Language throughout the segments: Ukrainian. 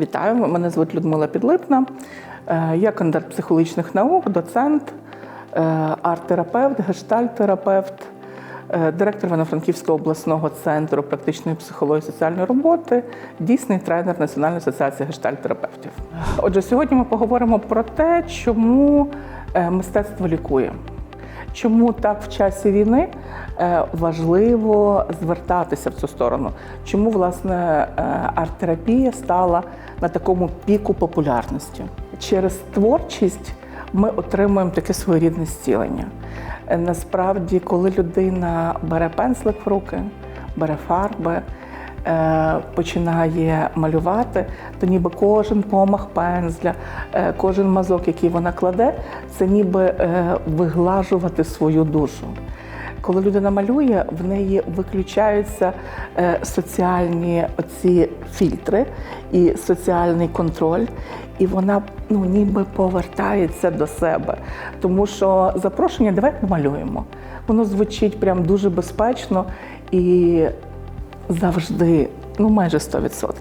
Вітаю, мене звуть Людмила Підлипна. Е, Я кандидат психологічних наук, доцент, е, арт-терапевт, гештальт-терапевт, е, директор Івано-Франківського обласного центру практичної психології і соціальної роботи, дійсний тренер Національної асоціації гештальт-терапевтів. Отже, сьогодні ми поговоримо про те, чому мистецтво лікує. Чому так в часі війни важливо звертатися в цю сторону? Чому власне е, арт-терапія стала на такому піку популярності? Через творчість ми отримуємо таке своєрідне зцілення. Е, Насправді, коли людина бере пензлик в руки, бере фарби, е, починає малювати, то ніби кожен помах пензля, е, кожен мазок, який вона кладе, це ніби е, виглажувати свою душу. Коли людина малює, в неї виключаються е, соціальні оці фільтри і соціальний контроль, і вона ну, ніби повертається до себе. Тому що запрошення давай помалюємо. Воно звучить прям дуже безпечно і завжди, ну майже 100%.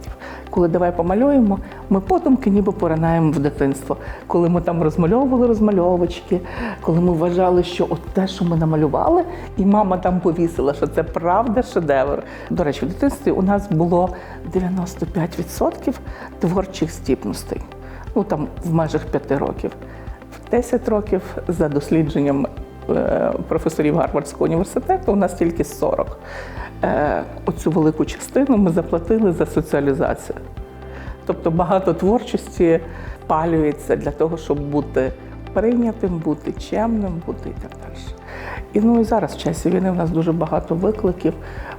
Коли давай помалюємо, ми подумки ніби поринаємо в дитинство. Коли ми там розмальовували розмальовочки, коли ми вважали, що от те, що ми намалювали, і мама там повісила, що це правда шедевр. До речі, в дитинстві у нас було 95% творчих здібностей. Ну там в межах 5 років. В 10 років за дослідженням професорів Гарвардського університету у нас тільки 40. Е, Оцю велику частину ми заплатили за соціалізацію. Тобто багато творчості палюється для того, щоб бути прийнятим, бути чемним, бути і так далі. І ну і зараз в часі війни в нас дуже багато викликів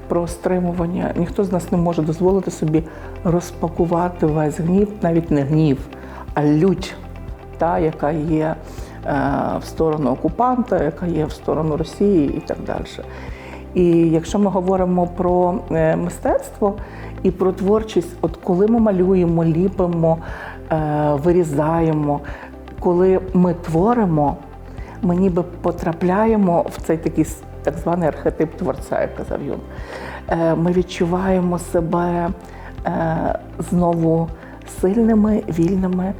про стримування. Ніхто з нас не може дозволити собі розпакувати весь гнів, навіть не гнів, а лють, та, яка є е, в сторону окупанта, яка є в сторону Росії і так далі. І якщо ми говоримо про е, мистецтво і про творчість, от коли ми малюємо, ліпимо, е, вирізаємо, коли ми творимо, ми ніби потрапляємо в цей такий так званий архетип творця, як казав Юн. Е, Ми відчуваємо себе е, знову сильними, вільними, е,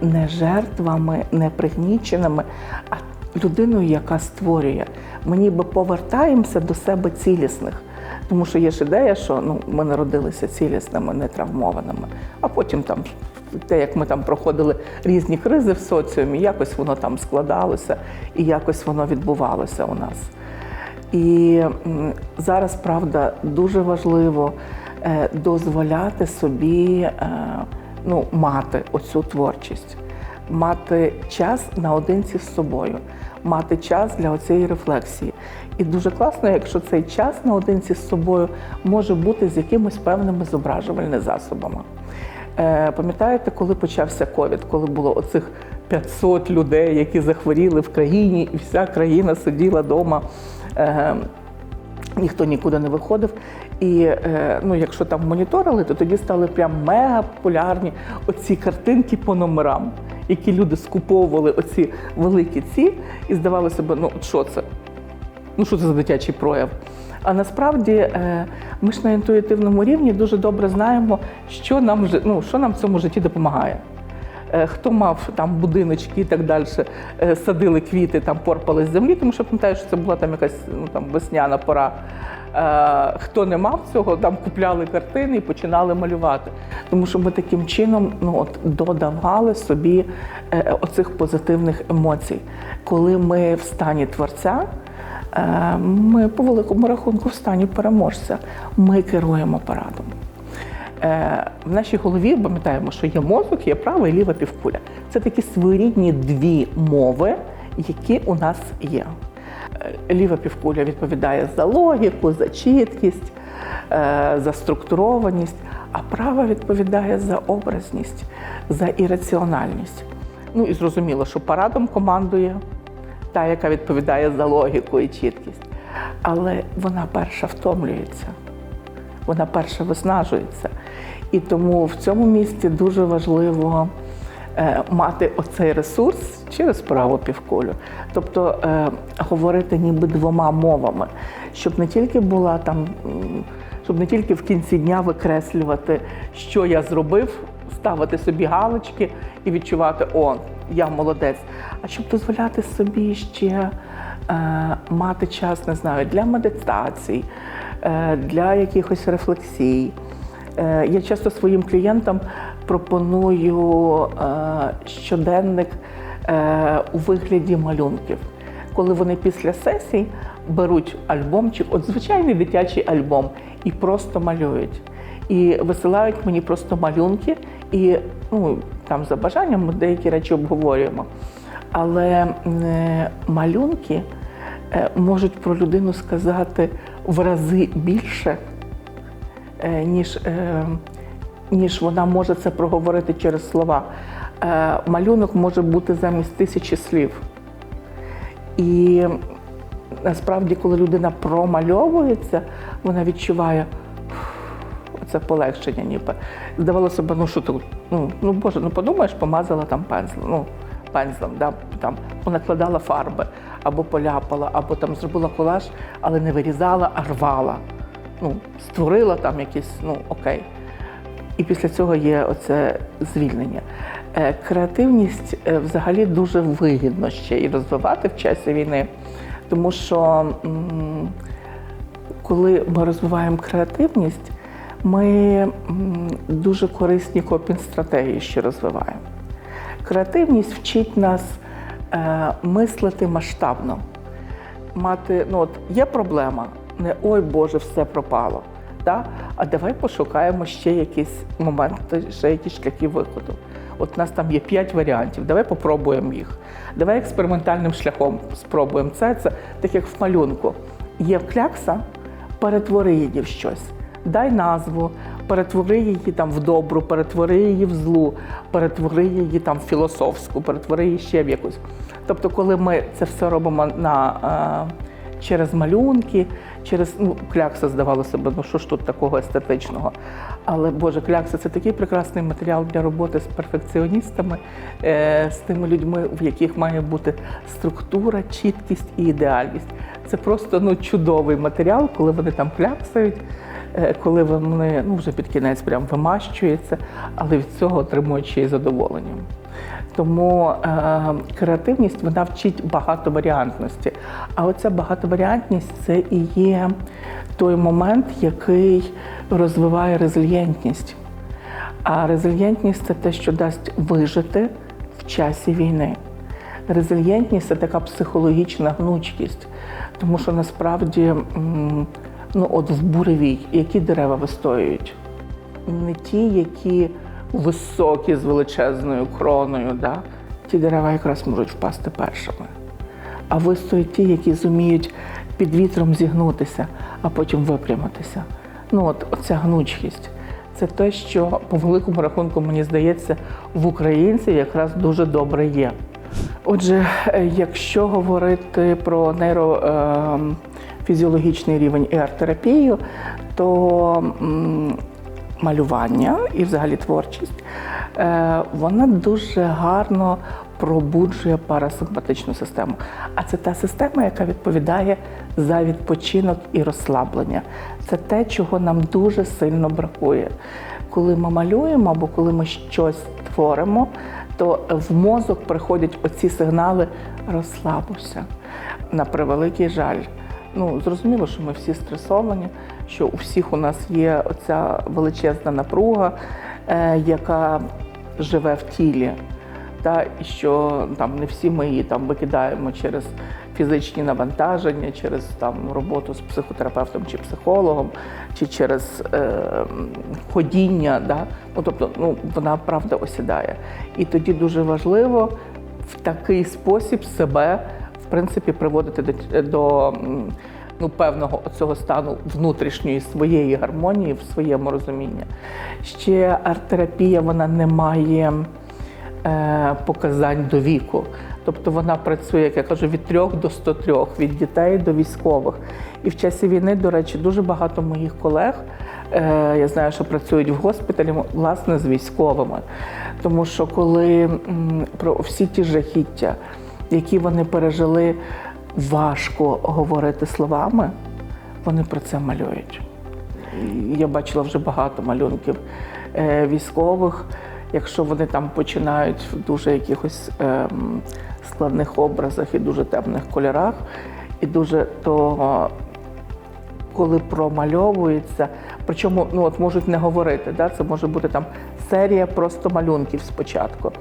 не жертвами, не пригніченими, а людиною, яка створює. Ми ніби повертаємося до себе цілісних. Тому що є ж ідея, що ну, ми народилися цілісними, не травмованими, а потім там те, як ми там проходили різні кризи в соціумі, якось воно там складалося і якось воно відбувалося у нас. І зараз, правда, дуже важливо е, дозволяти собі е, ну, мати оцю творчість, мати час наодинці з собою, мати час для оцієї рефлексії. І дуже класно, якщо цей час наодинці з собою може бути з якимись певними зображувальними засобами. Е, Пам'ятаєте, коли почався ковід, коли було оцих 500 людей, які захворіли в країні, і вся країна сиділа вдома, е, ніхто нікуди не виходив. І е, ну, якщо там моніторили, то тоді стали прям мега популярні оці картинки по номерам, які люди скуповували оці великі ці, і здавалося б, ну що це? ну що це за дитячий прояв? А насправді е, ми ж на інтуїтивному рівні дуже добре знаємо, що нам, ну, що нам в цьому житті допомагає. Е, Хто мав там будиночки і так далі, садили квіти, там порпали з землі, тому що пам'ятаю, що це була там якась ну, там, весняна пора. Е, Хто не мав цього, там купляли картини і починали малювати. Тому що ми таким чином ну, от, додавали собі е, оцих позитивних емоцій. Коли ми в стані творця, Е, Ми по великому рахунку в стані переможця. Ми керуємо парадом. В нашій голові пам'ятаємо, що є мозок, є права і ліва півкуля. Це такі своєрідні дві мови, які у нас є. Е, Ліва півкуля відповідає за логіку, за чіткість, е, за структурованість, а права відповідає за образність, за ірраціональність. Ну і зрозуміло, що парадом командує та, яка відповідає за логіку і чіткість. Але вона перша втомлюється, вона перша виснажується. І тому в цьому місці дуже важливо е, мати оцей ресурс через праву півкулю. Тобто е, говорити ніби двома мовами, щоб не тільки була там, щоб не тільки в кінці дня викреслювати, що я зробив ставити собі галочки і відчувати, о, я молодець. А щоб дозволяти собі ще е, мати час, не знаю, для медитацій, е, для якихось рефлексій. Е, Я часто своїм клієнтам пропоную е, щоденник у вигляді малюнків, коли вони після сесій беруть альбомчик, от звичайний дитячий альбом, і просто малюють. І висилають мені просто малюнки, і ну, там за бажанням ми деякі речі обговорюємо. Але е, малюнки е, можуть про людину сказати в рази більше, е, ніж, е, ніж вона може це проговорити через слова. Е, Малюнок може бути замість тисячі слів. І насправді, коли людина промальовується, вона відчуває це полегшення, ніби. Здавалося б, ну що тут, ну, ну Боже, ну подумаєш, помазала там пензлем, ну, пензлем, да, там, понакладала фарби, або поляпала, або там зробила колаж, але не вирізала, а рвала. Ну, створила там якісь, ну окей. І після цього є оце звільнення. Е, Креативність е, взагалі дуже вигідно ще і розвивати в часі війни, тому що коли ми розвиваємо креативність, ми дуже корисні копінг-стратегії ще розвиваємо. Креативність вчить нас е, мислити масштабно, мати, ну от є проблема, не ой Боже, все пропало. Да? А давай пошукаємо ще якісь моменти, ще якісь шляхи виходу. От у нас там є п'ять варіантів, давай попробуємо їх. Давай експериментальним шляхом спробуємо це. Це так як в малюнку. Є клякса, перетвори її в щось. Дай назву, перетвори її там в добру, перетвори її в злу, перетвори її там в філософську, перетвори її ще в якусь. Тобто, коли ми це все робимо на, е, через малюнки, через ну, клякса здавалося б, ну що ж тут такого естетичного. Але Боже, клякса це такий прекрасний матеріал для роботи з перфекціоністами, е, з тими людьми, в яких має бути структура, чіткість і ідеальність. Це просто ну, чудовий матеріал, коли вони там кляксають, е, коли вони ну, вже під кінець прям вимащуються, але від цього отримують ще й задоволення. Тому е, креативність вона вчить багатоваріантності. А оця багатоваріантність це і є той момент, який розвиває резильєнтність. А резильєнтність це те, що дасть вижити в часі війни. Резильєнтність це така психологічна гнучкість, тому що насправді ну, от в буревій, які дерева вистоюють? Не ті, які високі з величезною кроною, да? ті дерева якраз можуть впасти першими. А вистоять ті, які зуміють під вітром зігнутися, а потім випрямитися. Ну от оця гнучкість. Це те, що по великому рахунку, мені здається, в українців якраз дуже добре є. Отже, е, якщо говорити про нейрофізіологічний рівень і арт-терапію, то малювання і взагалі творчість, е, вона дуже гарно пробуджує парасимпатичну систему. А це та система, яка відповідає за відпочинок і розслаблення. Це те, чого нам дуже сильно бракує. Коли ми малюємо або коли ми щось творимо, то в мозок приходять оці сигнали розслабуйся. На превеликий жаль. Ну, зрозуміло, що ми всі стресовані, що у всіх у нас є оця величезна напруга, е, яка живе в тілі. Та, що там не всі ми її там викидаємо через фізичні навантаження, через там роботу з психотерапевтом чи психологом, чи через е, ходіння. Да? Ну, тобто, ну, вона правда осідає. І тоді дуже важливо в такий спосіб себе в принципі приводити до, до м, ну, певного цього стану внутрішньої своєї гармонії в своєму розумінні. Ще арт-терапія вона не має е, показань до віку. Тобто вона працює, як я кажу, від 3 до 103, від дітей до військових. І в часі війни, до речі, дуже багато моїх колег, е, я знаю, що працюють в госпіталі, власне, з військовими. Тому що коли про всі ті жахіття, які вони пережили, важко говорити словами, вони про це малюють. Я бачила вже багато малюнків е, військових, якщо вони там починають в дуже якихось ем, складних образах і дуже темних кольорах, і дуже то коли промальовується, причому ну от можуть не говорити, да? це може бути там серія просто малюнків спочатку.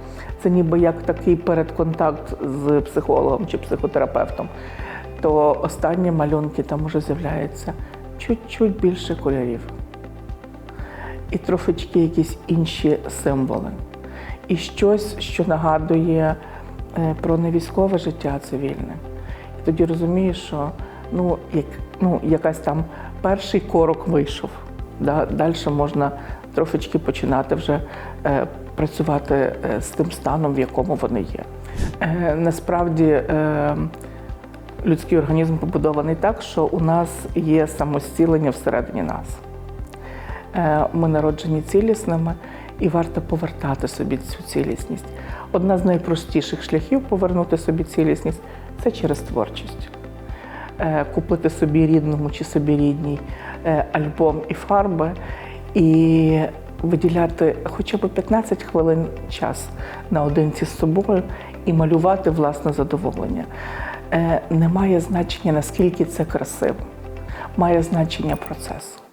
Це ніби як такий передконтакт з психологом чи психотерапевтом. То останні малюнки там уже з'являється чуть-чуть більше кольорів. І трошечки якісь інші символи. І щось, що нагадує е, про невійськове життя цивільне. І тоді розумієш, що ну, як, ну, якась там перший корок вийшов. Да? Далі можна трошечки починати вже е, працювати е, з тим станом, в якому вони є. Е, насправді людський організм побудований так, що у нас є самостілення всередині нас. Ми народжені цілісними і варто повертати собі цю цілісність. Одна з найпростіших шляхів повернути собі цілісність це через творчість. Купити собі рідному чи собі рідній альбом і фарби і виділяти хоча б 15 хвилин час наодинці з собою і малювати власне задоволення. Е, Не має значення, наскільки це красиво, має значення процес.